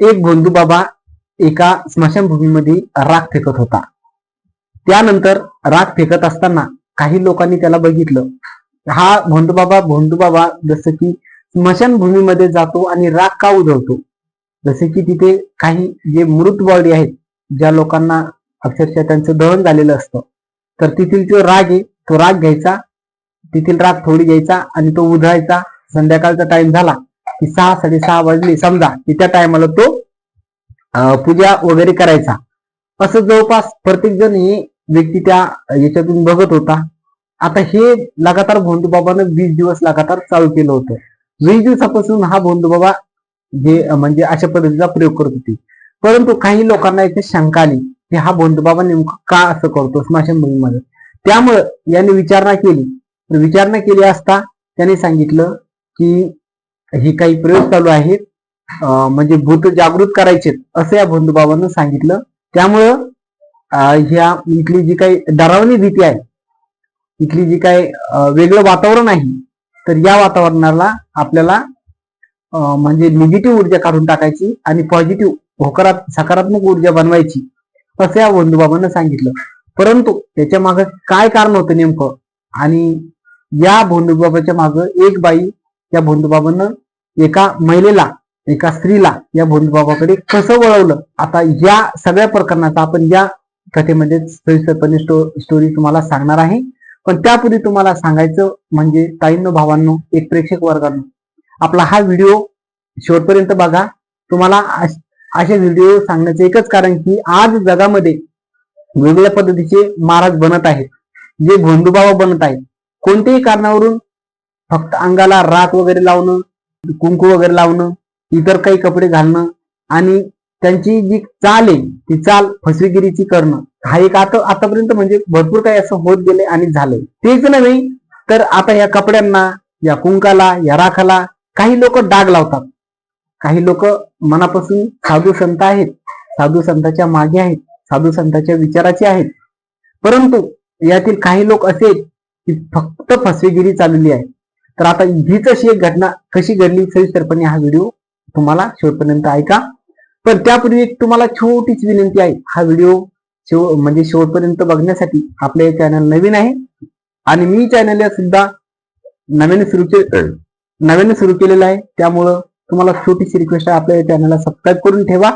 एक भोंदू बाबा एका स्मशानभूमीमध्ये राख फेकत होता. त्यानंतर राख फेकत असताना काही लोकांनी त्याला बघितलं. हा भोंदू बाबा भोंदू बाबा जसं की स्मशानभूमीमध्ये जातो आणि राख का उधळतो? जसे की तिथे काही जे मृत बॉडी आहेत ज्या लोकांना अक्षरशः त्यांचं दहन झालेलं असतं. तर तेथील जो राग आहे तो राग घ्यायचा. तेथील राग थोडी घ्यायचा आणि तो उधळायचा. संध्याकाळचा टाइम झाला. की सहा साडेसहा वाजले. समजा की त्या टायमाला तो पूजा वगैरे करायचा. असं जवळपास प्रत्येक जण हे व्यक्ती त्या याच्यातून बघत होता. आता हे लगातार भोंदू बाबानं वीस दिवस लगातार चालू केलं होतं. वीस दिवसापासून हा भोंदू बाबा जे म्हणजे अशा पद्धतीचा प्रयोग करत होते. परंतु काही लोकांना इथे शंका आली की हा भोंदू बाबा नेमकं का असं करतो स्मशानभूमीमध्ये त्यामुळं याने विचारणा केली. विचारणा केली असता त्याने सांगितलं की हे काही प्रयोग चालू आहेत. म्हणजे भूत जागृत करायचे असं या बंधूबाबांना सांगितलं. त्यामुळं ह्या इथली जी काही डरावणी भीती आहे इथली जी काही वेगळं वातावरण आहे तर या वातावरणाला आपल्याला म्हणजे निगेटिव्ह ऊर्जा काढून टाकायची आणि पॉझिटिव्ह होकारात सकारात्मक ऊर्जा बनवायची असं या बंधूबाबांना सांगितलं. परंतु त्याच्यामागे काय कारण होतं नेमकं? आणि या बंधुबाबाच्या मागे एक बाई या बाबांना एका महिलेला एका स्त्रीला या बाबाकडे कसं वळवलं? आता या सगळ्या प्रकरणाचा आपण या कथेमध्ये सविस्तरपणे स्टोरी तुम्हाला सांगणार आहे. पण त्यापूर्वी तुम्हाला सांगायचं म्हणजे ताईंनो भावांनो एक प्रेक्षक वर्गांनो आपला हा व्हिडिओ शेवटपर्यंत बघा. तुम्हाला असे व्हिडिओ सांगण्याचं एकच कारण की आज जगामध्ये वेगवेगळ्या पद्धतीचे महाराज बनत आहेत. जे भोंदूबाबा बनत आहेत. कोणत्याही कारणावरून फक्त अंगाला राख वगैरे लावणं कुंकू वगैरे लावणं इतर काही कपडे घालणं आणि त्यांची जी चाल आहे ती चाल फसवेगिरीची करणं हा एक आता आतापर्यंत म्हणजे भरपूर काही असं होत गेले आणि झालंय. तेच नव्हे तर आता या कपड्यांना या कुंकाला या राखाला काही लोक डाग लावतात. काही लोक मनापासून साधू संत आहेत साधू संतांच्या मागे आहेत साधू संतांच्या विचाराचे आहेत. परंतु यातील काही लोक असे की फक्त फसवेगिरी चाललेली आहे. तर आता हीच अशी एक घटना कशी घडली सविस्तरपणे हा व्हिडिओ तुम्हाला शेवटपर्यंत ऐका. पण त्यापूर्वी एक तुम्हाला छोटीच विनंती आहे हा व्हिडिओ शेव म्हणजे शेवटपर्यंत बघण्यासाठी आपले हे चॅनल नवीन आहे. आणि मी चॅनल सुद्धा नव्याने सुरू के नव्याने सुरू केलेलं आहे. त्यामुळं तुम्हाला छोटीशी रिक्वेस्ट आहे आपल्या चॅनलला सबस्क्राईब करून ठेवा.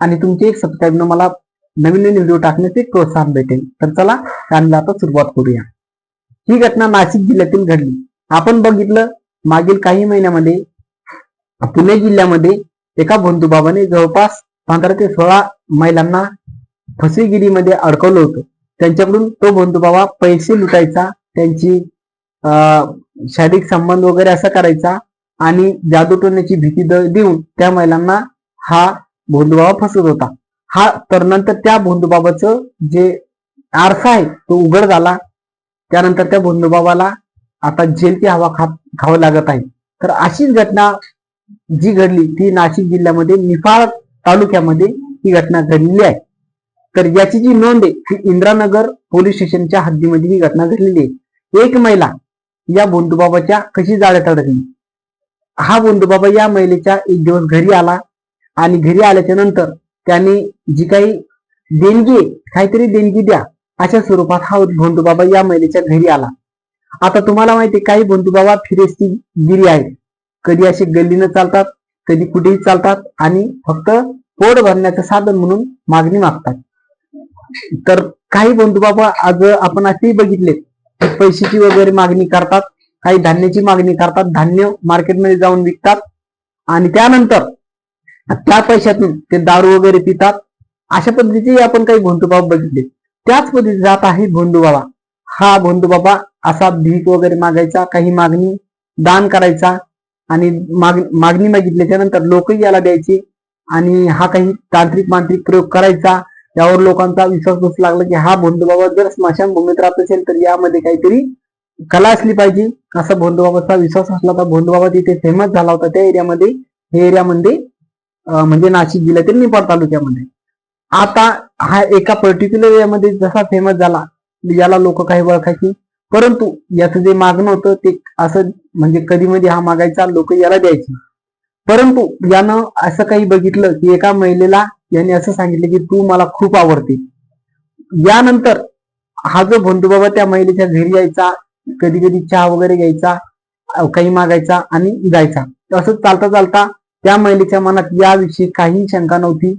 आणि तुमचे एक सबस्क्राईबनं मला नवीन नवीन व्हिडिओ टाकण्याचे प्रोत्साहन भेटेल. तर चला चॅनलला आता सुरुवात करूया. ही घटना नाशिक जिल्ह्यातील घडली. आपण बघितलं मागील काही महिन्यामध्ये पुणे जिल्ह्यामध्ये एका बंधुबाबाने जवळपास पंधरा ते सोळा महिलांना फसवेगिरीमध्ये अडकवलं होतं. त्यांच्याकडून तो बंधुबाबा पैसे लुटायचा त्यांची अं, शारीरिक संबंध वगैरे असा करायचा आणि जादू टोण्याची भीती द- देऊन त्या महिलांना हा भोंदूबाबा फसवत होता. हा तर नंतर त्या भोंदूबाबाचं जे आरसा आहे तो उघड झाला. त्यानंतर त्या भोंदूबाबाला आता जेलची हवा खात खावं लागत आहे. तर अशीच घटना जी घडली ती नाशिक जिल्ह्यामध्ये निफाड तालुक्यामध्ये ही घटना घडलेली आहे. तर याची जी नोंद आहे ती इंद्रानगर पोलीस स्टेशनच्या हद्दीमध्ये ही घटना घडलेली आहे. एक महिला या बोंदूबाबाच्या कशी जाळ्यात अडकली हा बोंदूबाबा या महिलेच्या एक दिवस घरी आला आणि घरी आल्याच्यानंतर त्याने जी काही देणगी काहीतरी देणगी द्या अशा स्वरूपात हा बोंदूबाबा या महिलेच्या घरी आला. आता तुम्हाला माहिती काही बंधू बोंदूबाबा फिरेस्ती गिरी आहेत. कधी असे गल्लीनं चालतात कधी कुठेही चालतात आणि फक्त पोट भरण्याचं साधन म्हणून मागणी मागतात. तर काही बंधू बाबा आज आपण असेही बघितले पैशाची वगैरे मागणी करतात काही धान्याची मागणी करतात धान्य मार्केटमध्ये जाऊन विकतात आणि त्यानंतर त्या पैशातून ते दारू वगैरे पितात. अशा पद्धतीचे आपण काही बंधू बाबा बघितले. त्याच पद्धतीने जात आहे बंधू बाबा. हा बंधू बाबा असा भीक वगैरे मागायचा काही मागणी दान करायचा आणि माग मागणी मागितल्याच्या नंतर लोकही याला द्यायचे आणि हा काही तांत्रिक मांत्रिक प्रयोग करायचा. यावर लोकांचा विश्वास बसू लागला की हा बंधुबाबा जर स्मशानभूमीत राहत असेल तर यामध्ये काहीतरी कला असली पाहिजे. असा बंधुबाबाचा विश्वास असला तर बंधुबाबा तिथे फेमस झाला होता त्या एरियामध्ये. हे एरियामध्ये म्हणजे नाशिक जिल्ह्यातील निपाड तालुक्यामध्ये. आता हा एका पर्टिक्युलर एरियामध्ये जसा फेमस झाला म्हणजे याला लोक काही ओळखायची परंतु याचं जे मागणं होतं ते असं म्हणजे कधी मध्ये हा मागायचा लोक याला द्यायची. परंतु यानं असं काही बघितलं की एका महिलेला याने असं सांगितलं की तू मला खूप आवडते. यानंतर हा जो बंधुबाबा त्या महिलेच्या घरी यायचा कधी कधी चहा वगैरे घ्यायचा काही मागायचा आणि जायचा. असं चालता चालता त्या महिलेच्या मनात याविषयी काही शंका नव्हती.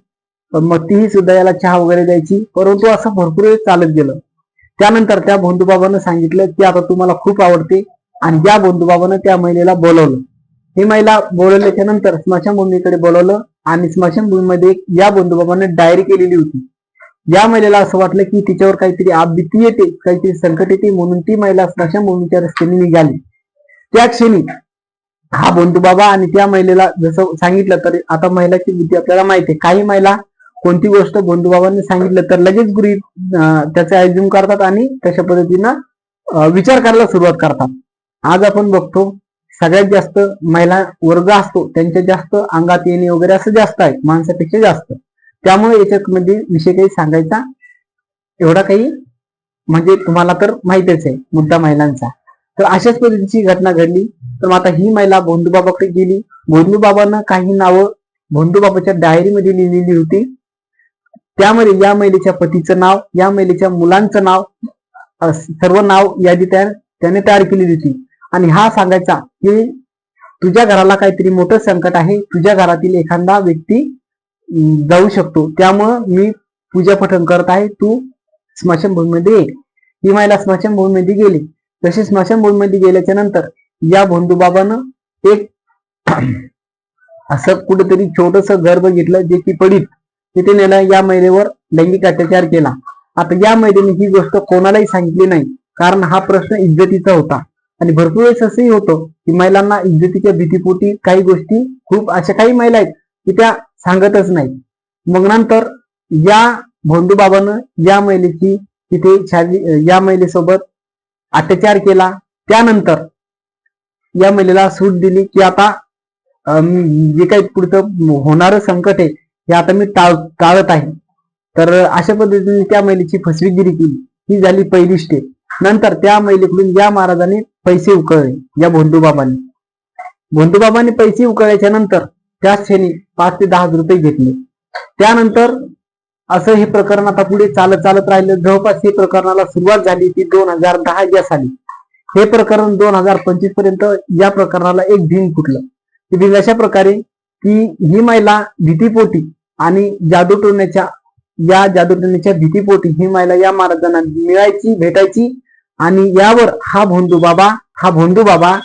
मग तीही सुद्धा याला चहा वगैरे द्यायची. परंतु असं भरपूर वेळ चालत गेलं. त्यानंतर त्या बंधुबाबानं सांगितलं की आता तुम्हाला खूप आवडते. आणि या बंधुबाबानं त्या महिलेला बोलवलं. ही महिला बोलवल्याच्या नंतर स्मशानभूमीकडे बोलवलं आणि स्मशानभूमीमध्ये या बंधुबाबानं डायरी केलेली होती. या महिलेला असं वाटलं की तिच्यावर काहीतरी आपबीती येते काहीतरी संकट येते म्हणून ती महिला स्मशानभूमीच्या रस्त्याने निघाली. त्या क्षणी हा बंधुबाबा आणि त्या महिलेला जसं सांगितलं तर आता महिलाची बुद्धी आपल्याला माहिती आहे. काही महिला कोणती गोष्ट बंधुबाबांनी सांगितलं तर लगेच गृहित त्याचे आयोजन करतात आणि तशा पद्धतीनं विचार करायला सुरुवात करतात. आज आपण बघतो सगळ्यात जास्त महिला वर्ग असतो त्यांच्या जास्त अंगात येणे वगैरे असं जास्त आहे माणसापेक्षा जास्त. त्यामुळे याच्यामध्ये विषय काही सांगायचा? एवढा काही? म्हणजे तुम्हाला तर माहितीच आहे मुद्दा महिलांचा. तर अशाच पद्धतीची घटना घडली. तर आता ही महिला भोंदूबाबाकडे गेली. भोंदूबाबांना काही नावं भोंदूबाबाच्या डायरीमध्ये लिहिलेली होती. त्यामध्ये या महिलेच्या पतीचं नाव या महिलेच्या मुलांचं नाव सर्व नाव यादी तयार त्याने तयार केलेली होती. आणि हा सांगायचा की तुझ्या घराला काहीतरी मोठं संकट आहे. तुझ्या घरातील एखादा व्यक्ती जाऊ शकतो. त्यामुळं मी पूजा पठण करत आहे. तू स्मशानभूमीमध्ये ये. ही महिला स्मशानभूमीमध्ये गेली. तशी स्मशानभूमीमध्ये गेल्याच्यानंतर या बंधुबाबानं एक असं कुठेतरी छोटस घर बघितलं जे की पडीत. तिथे नेलं या महिलेवर लैंगिक अत्याचार केला. आता या महिलेने ही गोष्ट कोणालाही सांगितली नाही. कारण हा प्रश्न इज्जतीचा होता. आणि भरपूर वेळेस असंही होतं की महिलांना इज्जतीच्या भीतीपोटी काही गोष्टी खूप अशा काही महिला आहेत की त्या सांगतच नाही मग नंतर या भोंदूबाबानं या महिलेची तिथे शारी या महिलेसोबत अत्याचार केला. त्यानंतर या महिलेला सूट दिली की आता अं, जे काही पुढचं होणारं संकट आहे हे आता मी टाळ टाळत आहे. तर अशा पद्धतीने त्या महिलेची फसवेगिरी केली. ही झाली पहिली स्टेप नंतर त्या महिलेकडून या महाराजाने पैसे उकळले या भोंदूबाबांनी. भोंदूबाबांनी पैसे उकळल्याच्या नंतर त्या क्षणी पाच ते दहा हजार रुपये घेतले. त्यानंतर असं हे प्रकरण आता पुढे चालत चालत राहिलं. जवळपास हे प्रकरणाला सुरुवात झाली ती दोन हजार दहा या साली. हे प्रकरण दोन हजार पंचवीसपर्यंत या प्रकरणाला एक भिंग फुटलं. ते भिंग अशा प्रकारे की ही महिला भीतीपोटी आणि जादू टोण्याच्या या जादू टोण्याच्या भीतीपोटी ही महिला या महाराजांना मिळायची भेटायची आणि यावर हा भोंदू बाबा हा भोंदू बाबा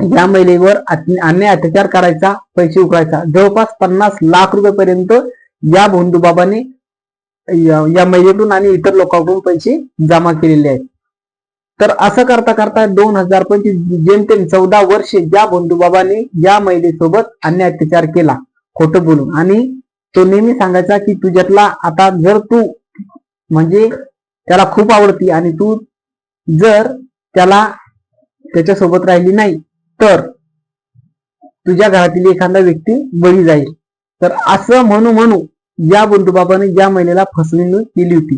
या महिलेवर अन्य अन्याय अत्याचार करायचा पैसे उकळायचा. जवळपास पन्नास लाख रुपयेपर्यंत या भोंदू बाबाने या महिलेकडून महिलेतून आणि इतर लोकांकडून पैसे जमा केलेले आहेत. तर असं करता करता दोन हजार पंचवीस जेमतेम चौदा वर्षे या बंधुबाबाने या महिलेसोबत अन्याय अत्याचार केला. खोटं बोलून. आणि तो नेहमी सांगायचा की तुझ्यातला आता जर तू म्हणजे त्याला खूप आवडती आणि तू जर त्याला त्याच्यासोबत राहिली नाही तर तुझ्या घरातील एखादा व्यक्ती बळी जाईल. तर असं म्हणू म्हणू या बंधुबाबाने या महिलेला फसवणूक केली होती.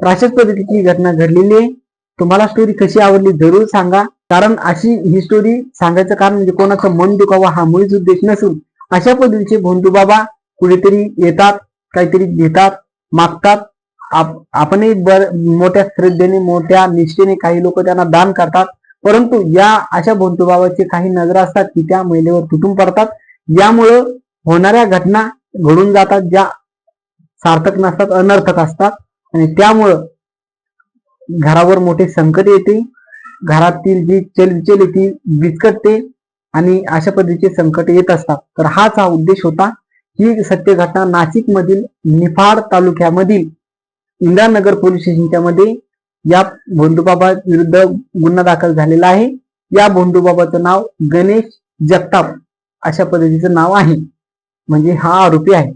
तर अशाच पद्धतीची घटना घडलेली आहे. तुम्हाला स्टोरी कशी आवडली जरूर सांगा. कारण अशी ही स्टोरी सांगायचं कारण म्हणजे कोणाचं मन दुखावा हा मुळीच उद्देश नसून अशा पद्धतीचे बंधुबाबा कुठेतरी येतात काहीतरी घेतात मागतात. आप- आपणही बर मोठ्या श्रद्धेने मोठ्या निष्ठेने काही लोक त्यांना दान करतात. परंतु या अशा भोंतूबाबाचे काही नजर असतात की त्या महिलेवर तुटून पडतात. यामुळं होणाऱ्या घटना घडून जातात ज्या सार्थक नसतात अनर्थक असतात. आणि त्यामुळं घरावर मोठे संकट येते. घरातील जी चलबिचल ती विस्कटते आणि अशा पद्धतीचे संकट येत असतात. तर हाच हा उद्देश होता ही सत्य घटना नाशिक मधील निफाड तालुक्यामधील इंदिरानगर पोलीस स्टेशनच्या मध्ये या बंधुबाबा विरुद्ध गुन्हा दाखल झालेला आहे. या बंधुबाबाचं नाव गणेश जगताप अशा पद्धतीचं नाव आहे. म्हणजे हा आरोपी आहे.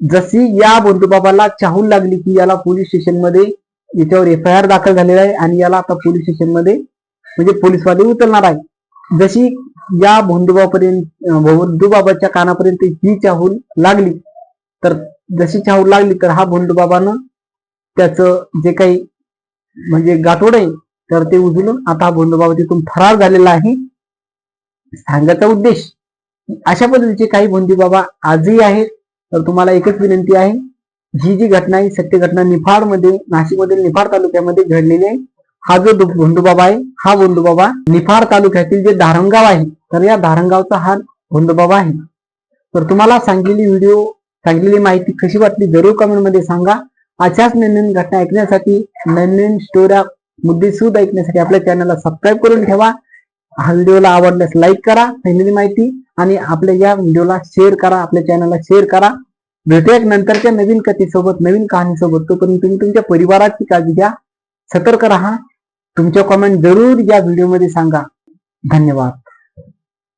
जशी या बंधुबाबाला चाहूल लागली की याला पोलीस स्टेशनमध्ये याच्यावर एफ आय आर दाखल झालेला आहे आणि याला आता पोलीस स्टेशनमध्ये म्हणजे पोलीसवाले उचलणार आहे. जशी या भोंदूबापर्यंत भोंदूबाबाच्या कानापर्यंत ही चाहूल लागली तर जशी चाहूल लागली तर हा भोंदूबाबानं त्याचं जे काही म्हणजे गाठोड आहे तर ते उचलून आता हा बंधुबाबा तिथून फरार झालेला आहे. सांगायचा उद्देश अशा पद्धतीचे काही भोंदूबाबा आजही आहेत तर तुम्हाला एकच विनंती आहे ही जी घटना आहे सत्य घटना निफाडमध्ये नाशिकमधील निफाड तालुक्यामध्ये घडलेली आहे हा जो दु- भोंदूबाबा आहे हा भोंदूबाबा निफाड तालुक्यातील जे धारणगाव आहे तर या धारणगावचा हा भोंदूबाबा आहे. तर तुम्हाला सांगलेली व्हिडिओ सांगलेली माहिती कशी वाटली जरूर कमेंटमध्ये सांगा. अशाच नवीन घटना ऐकण्यासाठी नवीन स्टोऱ्या मुद्दे सुद्धा ऐकण्यासाठी आपल्या चॅनलला सबस्क्राईब करून ठेवा. हा व्हिडिओला आवडल्यास लाईक करा सांगलेली माहिती आणि आपल्या या व्हिडिओला शेअर करा आपल्या चॅनलला शेअर करा. भेटूया नंतरच्या नवीन कथेसोबत नवीन कहाणीसोबत. तोपर्यंत तुम्ही तुमच्या परिवाराची काळजी घ्या सतर्क राहा तुमच्या कमेंट जरूर या व्हिडिओमध्ये सांगा. धन्यवाद.